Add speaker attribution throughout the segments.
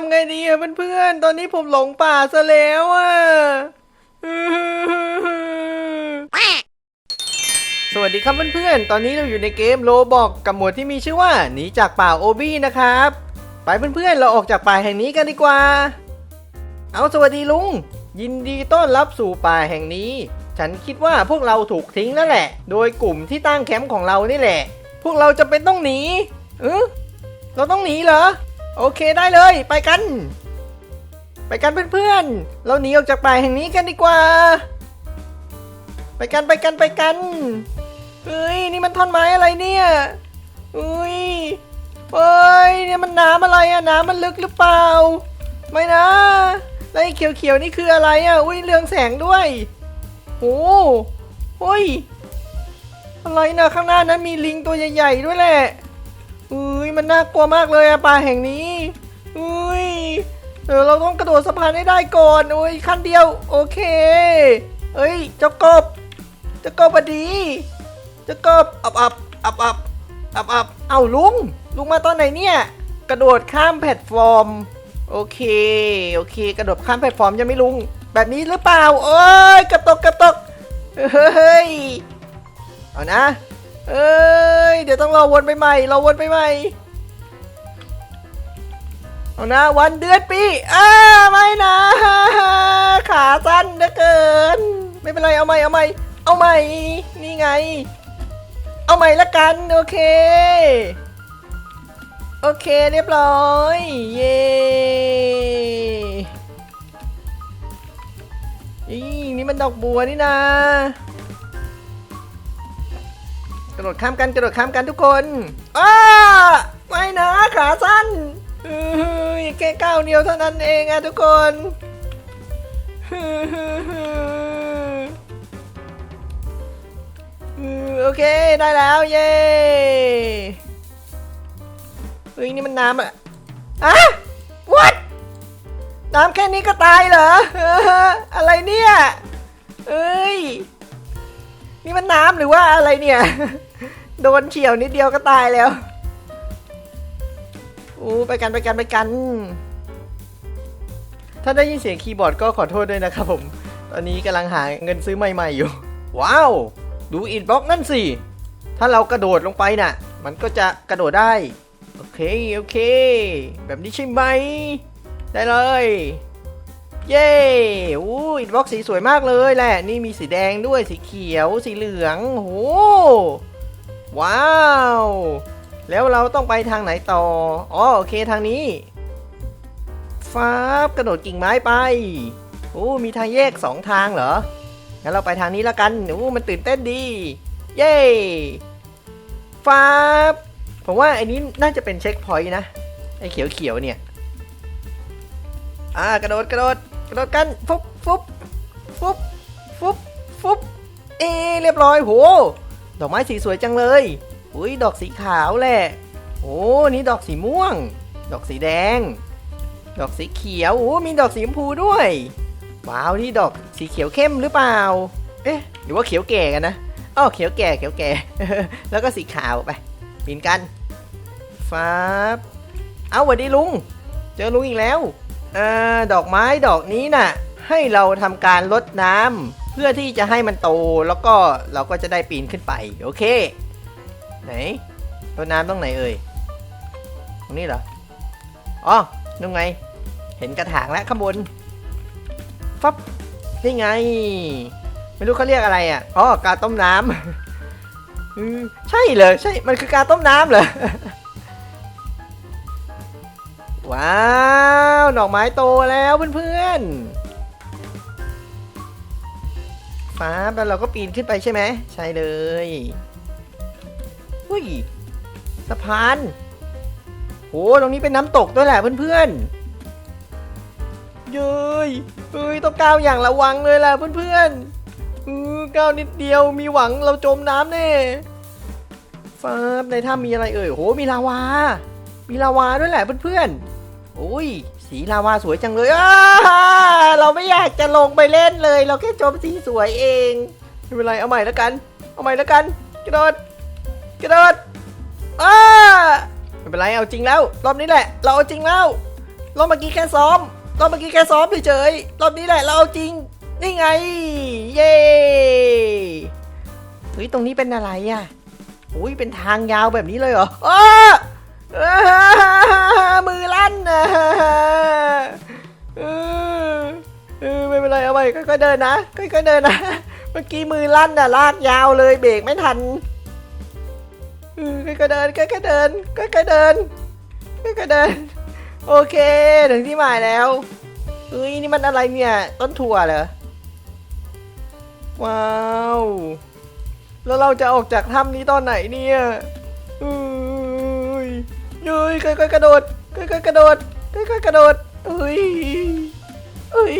Speaker 1: ำไงดีอะเพื่อนๆ ตอนนี้ผมหลงป่าซะแล้วอะสวัสดีครับเพื่อนๆ ตอนนี้เราอยู่ในเกมโลบอกกับหมวดที่มีชื่อว่าหนีจากป่าโอบี้นะครับ ไปเพื่อนๆ เราออกจากป่าแห่งนี้กันดีกว่า เอาสวัสดีลุง ยินดีต้อนรับสู่ป่าแห่งนี้ ฉันคิดว่าพวกเราถูกทิ้งแล้วแหละ โดยกลุ่มที่ตั้งแคมป์ของเรานี่แหละ พวกเราจะเป็นต้องหนีเออเราต้องหนีเหรอ โอเคได้เลยไปกัน ไปกันเพื่อนๆ เราหนีออกจากป่าแห่งนี้กันดีกว่า ไปกันไปกันไปกันเฮ้ยนี่มันท่อนไม้อะไรเนี่ยเฮ้ยเฮ้ยเนี่ยมันน้ำอะไรอะน้ำมันลึกหรือเปล่า ไม่นะแล้วไอ้เขียวๆนี่คืออะไรอะอุ้ยเรืองแสงด้วยโอ้โฮ้ยอะไรนะข้างหน้านั้นมีลิงตัวใหญ่ๆด้วยแหละ อุ้ยมันน่ากลัวมากเลยอะป่าแห่งนี้อุ้ยเออเราต้องกระโดดสะพานให้ได้ก่อนอุ้ยขั้นเดียว โอเค เอ้ยเจ้ากบเจ้ากบอดีเจ้ากบอับอับอับอับอับอับเอ้าลุงลุงมาตอนไหนเนี่ยกระโดดข้ามแพลตฟอร์ม โอเคโอเค กระโดดข้ามแพลตฟอร์มยังไม่ลุง แบบนี้หรือเปล่า โอ้ยกระตกกระตกเฮ้ยเอานะ เอ้ย เดี๋ยวต้องรอวนไปใหม่รอวนไปใหม่ เอานะวันเดือนปีอ้าไม่นะ ขาสั้นเหลือเกิน ไม่เป็นไรเอาใหม่เอาใหม่เอาใหม่ นี่ไง เอาใหม่ละกัน โอเค โอเคเรียบร้อย เย้อีนี่มันดอกบัวนี่นะ กระโดดข้ามกันกระโดดข้ามกันทุกคนอ้าไม่นะขาสั้นเฮ้ยแค่ก้าวเดียวเท่านั้นเองอะทุกคนโอเคได้แล้วเย้เฮ้ยนี่มันน้ำอะอะ what น้ำแค่นี้ก็ตายเหรออออะไรเนี่ยเอ้ยนี่มันน้ำหรือว่าอะไรเนี่ย โดนเฉียวนิดเดียวก็ตายแล้วอู้ไปกันไปกันไปกัน ถ้าได้ยินเสียงคีย์บอร์ดก็ขอโทษด้วยนะครับผม ตอนนี้กำลังหาเงินซื้อใหม่ๆอยู่ ว้าว ดูอินบ็อกนั่นสิ ถ้าเรากระโดดลงไปน่ะ มันก็จะกระโดดได้ โอเค โอเค แบบนี้ใช่ไหม ได้เลย เย้อู้อินบ็อกสีสวยมากเลยแหละ นี่มีสีแดงด้วย สีเขียว สีเหลืองโอ้โห ว้าว แล้วเราต้องไปทางไหนต่อ อ๋อโอเคทางนี้ฟ้าบกระโดดกิ่งไม้ไป โอ้ มีทางแยกสองทางเหรอ งั้นเราไปทางนี้แล้วกัน โอ้ มันตื่นเต้นดี เย้ฟ้าบผมว่าไอ้นี้น่าจะเป็นเช็คพอยต์นะ ไอ้เขียวๆเนี่ย อ่ากระโดดกระโดดกระโดดกัน ฟุบฟุบฟุบฟุบฟุบเอเรียบร้อย โห ดอกไม้สีสวยจังเลย อุ้ยดอกสีขาวแหละ โอ้ นี่ดอกสีม่วง ดอกสีแดง ดอกสีเขียว โอ้ มีดอกสีชมพูด้วย ว้าว นี่ดอกสีเขียวเข้มหรือเปล่า เอ๊ะ หรือว่าเขียวแก่กันนะอ้อเขียวแก่เขียวแก่ แล้วก็สีขาวไป ปีนกันฟ้าบเอาสวัสดีลุง เจอลุงอีกแล้วอ่าดอกไม้ดอกนี้น่ะ ให้เราทำการลดน้ำ พื่อที่จะให้มันโตแล้วก็เราก็จะได้ปีนขึ้นไป โอเค ไหนรดน้ำตรงไหนเอ่ยตรงนี้เหรออ๋อนู่นไง เห็นกระถางแล้วข้างบนฟับนี่ไง ไม่รู้เขาเรียกอะไรอะอ๋อกาต้มน้ำใช่เลยใช่มันคือกาต้มน้ำเหรอว้าวดอกไม้โตแล้วเพื่อนๆ ฟ้าแล้วเราก็ปีนขึ้นไปใช่ไหมใช่เลยอุ้ยสะพานโหตรงนี้เป็นน้ำตกด้วยแหละเพื่อนๆเย้ยเฮ้ยต้องก้าวอย่างระวังเลยแหละเพื่อนๆเออก้าวนิดเดียวมีหวังเราจมน้ำแน่ฟ้าในถ้ำมีอะไรเอ่ยโหมีลาวา มีลาวาด้วยแหละเพื่อนๆโอ้ย สีลาวาสวยจังเลยเราไม่อยากจะลงไปเล่นเลย เราแค่ชมสีสวยเองไม่เป็นไรเอาใหม่แล้วกัน เอาใหม่แล้วกัน กระโดด กระโดดอ้าไม่เป็นไรเอาจริงแล้ว รอบนี้แหละ เราเอาจริงแล้ว รอบเมื่อกี้แค่ซ้อม รอบเมื่อกี้แค่ซ้อมเฉยๆ รอบนี้แหละเราเอาจริง นี่ไง เย้เฮ้ยตรงนี้เป็นอะไรอะอุ้ยเป็นทางยาวแบบนี้เลยเหรออ้าอ้า มือลั่นนะเออเออไม่เป็นไรเอาไปค่อยๆเดินนะค่อยๆเดินนะ เมื่อกี้มือลั่นน่ะลากยาวเลยเบรกไม่ทันเออค่อยๆเดินค่อยๆเดินค่อยๆเดินค่อยๆเดิน โอเคถึงที่หมายแล้วเฮ้ยนี่มันอะไรเนี่ย ต้นถั่วเหรอว้าวแล้วเราจะออกจากถ้ำนี้ตอนไหนเนี่ยเอ้ยเฮ้ยค่อยๆกระโดด ค่อยๆกระโดดค่อยๆกระโดดเฮ้ยเฮ้ย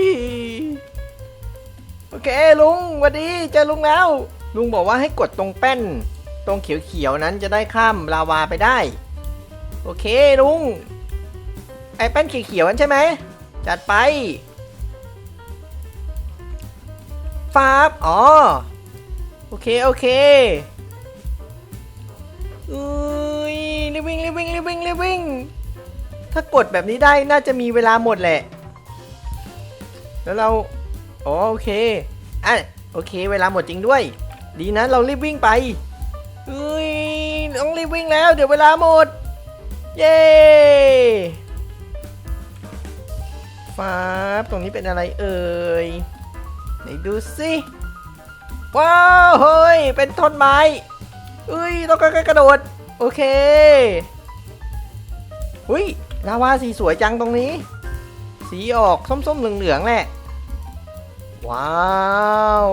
Speaker 1: โอเคลุงสวัสดีเจอลุงแล้ว ลุงบอกว่าให้กดตรงแป้น ตรงเขียวๆนั้นจะได้ข้ามลาวาไปได้ โอเคลุง ไอ้แป้นเขียวๆนั้นใช่ไหมจัดไปฟาบอ๋อ โอเค โอเค ถ้ากดแบบนี้ได้น่าจะมีเวลาหมดแหละ แล้วเราอ๋อโอเคอะโอเค เวลาหมดจริงด้วย ดีนะเรารีบวิ่งไปเฮ้ยต้องรีบวิ่งแล้ว เดี๋ยวเวลาหมด เย้ฟ้าตรงนี้เป็นอะไรเอ่ยไหนดูสิว้าวเฮ้ยเป็นท่อนไม้เอ้ยต้องกระโดด โอเคหุย ลาวาสีสวยจังตรงนี้ สีออกส้มๆเหลืองๆแหละ ว้าว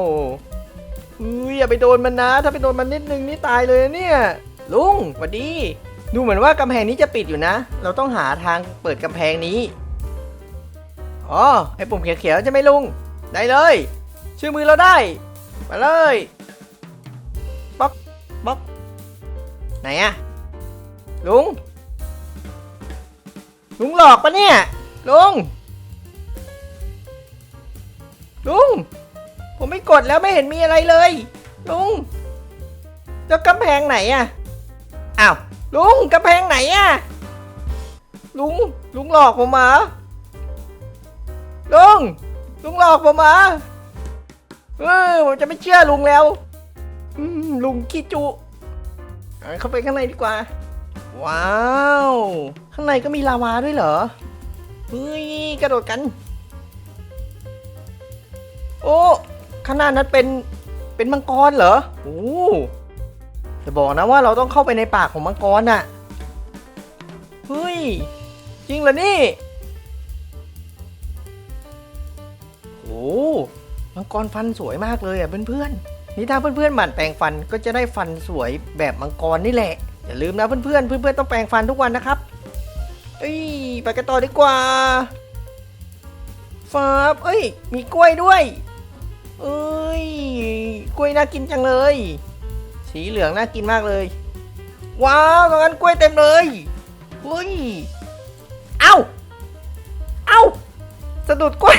Speaker 1: อุ้ยอย่าไปโดนมันนะ ถ้าไปโดนมันนิดนึงนี่ตายเลยเนี่ย ลุงสวัสดี ดูเหมือนว่ากำแพงนี้จะปิดอยู่นะ เราต้องหาทางเปิดกำแพงนี้ อ๋อ ไอ้ปุ่มเขียวๆใช่ไหมลุง ได้เลย ชื่อมือเราได้ มาเลยป๊อกป๊อกไหนอะลุง ลุงหลอกปะเนี่ยลุงลุง ผมไม่กดแล้วไม่เห็นมีอะไรเลย ลุงแล้วกำแพงไหนอะอ้าวลุงกำแพงไหนอะลุงลุงหลอกผมมาลุงลุงหลอกผมมาเออผมจะไม่เชื่อลุงแล้วลุงขี้จุเข้าไปข้างในดีกว่า ว้าว ข้างในก็มีลาวาด้วยเหรอ เฮ้ย กระโดดกัน โอ้ข้างหน้านั้นเป็น เป็นมังกรเหรอโอ้จะบอกนะว่าเราต้องเข้าไปในปากของมังกรน่ะ เฮ้ย จริงเหรอนี่โอ้มังกรฟันสวยมากเลยอะเพื่อนๆ นี่ถ้าเพื่อนๆหมั่นแปรงฟันก็จะได้ฟันสวยแบบมังกรนี่แหละ อย่าลืมนะเพื่อนๆ เพื่อนๆต้องแปรงฟันทุกวันนะครับ เอ้ยไปกันต่อดีกว่าฟาบเอ้ย มีกล้วยด้วย เอ้ย กล้วยน่ากินจังเลย สีเหลืองน่ากินมากเลย ว้าวตรงนั้นกล้วยเต็มเลยเฮ้ย เอ้า เอ้า สะดุดกล้วย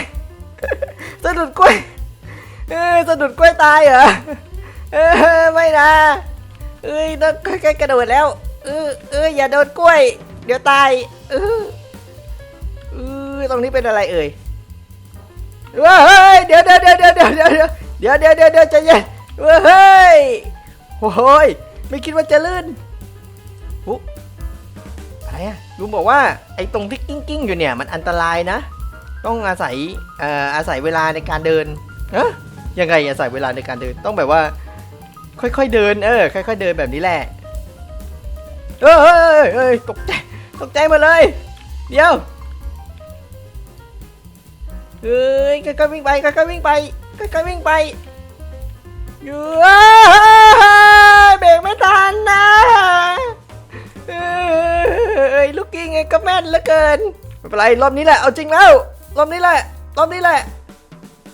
Speaker 1: สะดุดกล้วย เออสะดุดกล้วยตายเหรอ เออไม่นะ เอ้ยต้องใกล้ๆกระโดดแล้ว เออเอออย่าโดนกล้วย เดี๋ยวตาย เออเออตรงนี้เป็นอะไรเอ่ยเว้ยเฮ้ยเดี๋ยวเดี๋ยวเดี๋ยวเดี๋ยวเดี๋ยวเดี๋ยวเดี๋ยวเดี๋ยวเดี๋ยวเดี๋ยวใจเย็นเว้ยเฮ้ยโอ้ยไม่คิดว่าจะลื่นอุ๊อะไรอะลุงบอกว่าไอ้ตรงที่กิ้งกิ้งๆอยู่เนี่ยมันอันตรายนะ ต้องอาศัยเอ่ออาศัยเวลาในการเดินเอะยังไงอาศัยเวลาในการเดินต้องแบบว่า ค่อยๆเดินเออค่อยๆเดินแบบนี้แหละเอ้ยเอ้ยเอ้ยตกใจ ตกใจหมาเลย เดี๋ยวเฮ้ยค่อยๆวิ่งไปค่อยๆวิ่งไปค่อยๆวิ่งไปอยู่เอ้ยเบรกไม่ทันนะเอ้ยลูกกิ้งไงก็แม่นเหลือเกินไม่เป็นไรรอบนี้แหละเอาจริงแล้วรอบนี้แหละรอบนี้แหละ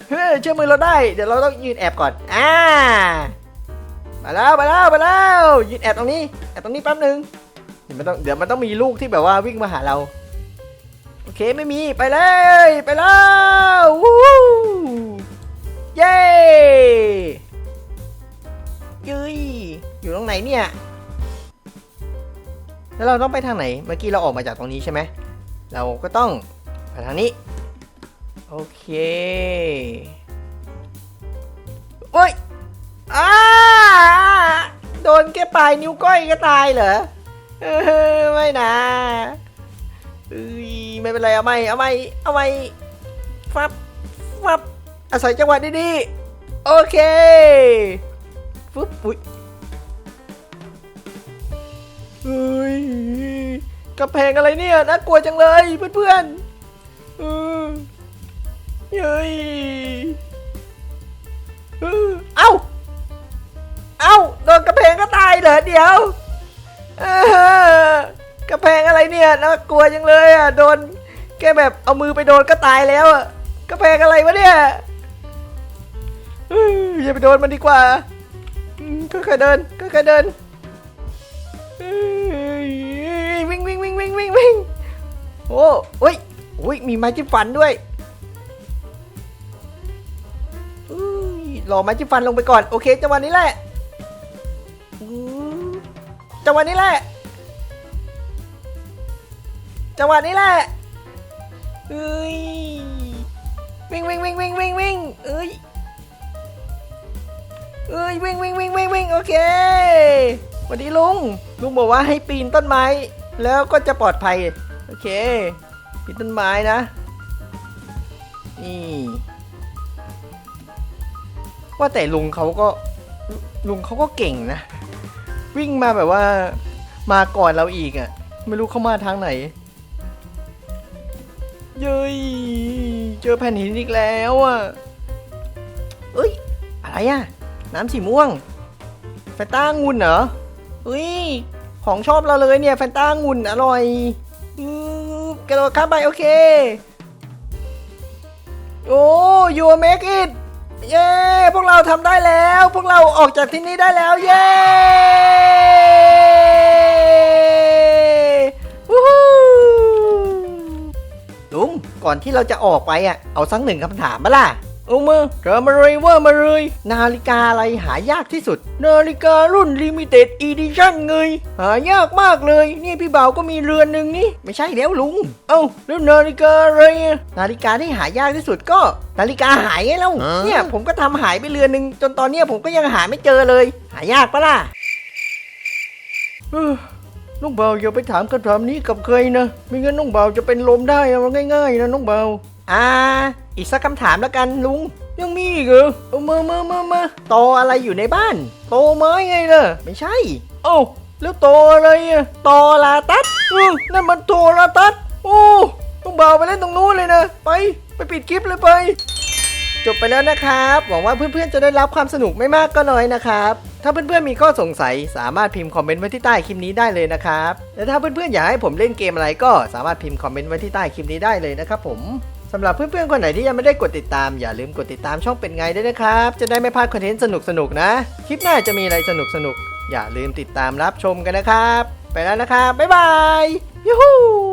Speaker 1: เฮ้ยเชื่อมือเราได้ เดี๋ยวเราต้องยืนแอบก่อนอ่ามาแล้วมาแล้วมาแล้วยืนแอบตรงนี้แอบตรงนี้แป๊บหนึ่ง ดี๋ยวมันต้องเดี๋ยวมันต้องมีลูกที่แบบว่าวิ่งมาหาเรา โอเคไม่มีไปเลยไปแล้ววู้เย้ยุยอยู่ตรงไหนเนี่ยแล้วเราต้องไปทางไหนเมื่อกี้เราออกมาจากตรงนี้ใช่ไหมเราก็ต้องไปทางนี้โอเคโอ้ยอ้าโดนแค่ปลายนิ้วก้อยก็ตายเหรอ เออไม่นะเอ้ยไม่เป็นไรเอาไม่เอาไม่เอาไม่ฟับฟับอาศัยจังหวะดีๆโอเคฟึบอุ้ยเฮ้ยกระแพงอะไรเนี่ยน่ากลัวจังเลยเพื่อนๆเออเฮ้ยเออเอ้าเอ้าโดนกระแพงก็ตายเหรอเดี๋ยว กระแพงอะไรเนี่ยน่ากลัวจังเลยอะโดนแกแบบเอามือไปโดนก็ตายแล้วอะกระแพงอะไรวะเนี่ยอย่าไปโดนมันดีกว่าค่อยๆเดินค่อยๆเดินวิ่งวิ่งวิ่งวิ่งวิ่งวิ่งโอ้โอ้ยโอ้ยมีไม้จิ้มฟันด้วยอุ้ยรอไม้จิ้มฟันลงไปก่อนโอเคจังหวะนี้แหละ จังหวะนี้แหละ จังหวะนี้แหละเอ้ยวิ่งวิ่งวิ่งวิ่งวิ่งวิ่งเอ้ยเอ้ยวิ่งวิ่งวิ่งวิ่งวิ่งโอเคสวัสดีลุง ลุงบอกว่าให้ปีนต้นไม้ แล้วก็จะปลอดภัย โอเค ปีนต้นไม้นะ นี่ ว่าแต่ลุงเขาก็ ลุงเขาก็เก่งนะ วิ่งมาแบบว่า มาก่อนเราอีกอะ่ะ ไม่รู้เข้ามาทางไหน เย้ยเจอแผ่นหินอีกแล้วอะ่ะเอ้ย อะไรอะ่ะ น้ำสีม่วง แฟนต้างุ่นเหรอเฮ้ย ของชอบเราเลยเนี่ย แฟนต้างุ่นอร่อยอือกระโดดข้ามไปโอเค โอ้ยูเมกอิท เย้ พวกเราทำได้แล้ว พวกเราออกจากที่นี่ได้แล้ว เย้วู้ฮู้ลุง ก่อนที่เราจะออกไปอะ เอาสักหนึ่งคำถามมาล่ะ เอามาเกิมาเลยว่ามาเลย นาฬิกาอะไรหายากที่สุด นาฬิการุ่น Limited Edition เงยหายากมากเลย นี่พี่บ่าวก็มีเรือนหนึ่งนี่ ไม่ใช่แล้วลุง เอ้าแล้วนาฬิกาอะไรอะนาฬิกาที่หายากที่สุดก็ นาฬิกาหายไงเล่าเนี่ยผมก็ทำหายไปเรือนหนึ่งจนตอนเนี้ยผมก็ยังหาไม่เจอเลย หายากปะล่ะ เอ้อน้องเบาอย่าไปถามคำถามนี้กับใครนะ ไม่งั้นน้องเบาจะเป็นลมได้เอาง่ายๆนะน้องเบา อ่า อีกสักคำถามแล้วกันลุง ยังมีอีกเหรอเอามามามามาตออะไรอยู่ในบ้าน โตไม้ไงล่ะไม่ใช่เอ้าแล้วตออะไรอะตอลาตัสเออนั่นมันโทรตัสโอ้ต้องเบาไปเล่นตรงนู้นเลยนะ ไป ไปปิดคลิปเลยไป จบไปแล้วนะครับ หวังว่าเพื่อนๆจะได้รับความสนุกไม่มากก็น้อยนะครับ ถ้าเพื่อนๆมีข้อสงสัยสามารถพิมพ์คอมเมนต์ไว้ที่ใต้คลิปนี้ได้เลยนะครับ และถ้าเพื่อนๆอยากให้ผมเล่นเกมอะไรก็สามารถพิมพ์คอมเมนต์ไว้ที่ใต้คลิปนี้ได้เลยนะครับผม สำหรับเพื่อนๆคนไหนที่ยังไม่ได้กดติดตาม อย่าลืมกดติดตามช่องเป็นไงด้วยนะครับ จะได้ไม่พลาดคอนเทนต์สนุกๆนะ คลิปหน้าจะมีอะไรสนุกๆอย่าลืมติดตามรับชมกันนะครับ ไปแล้วนะครับบ๊ายบายยูฮู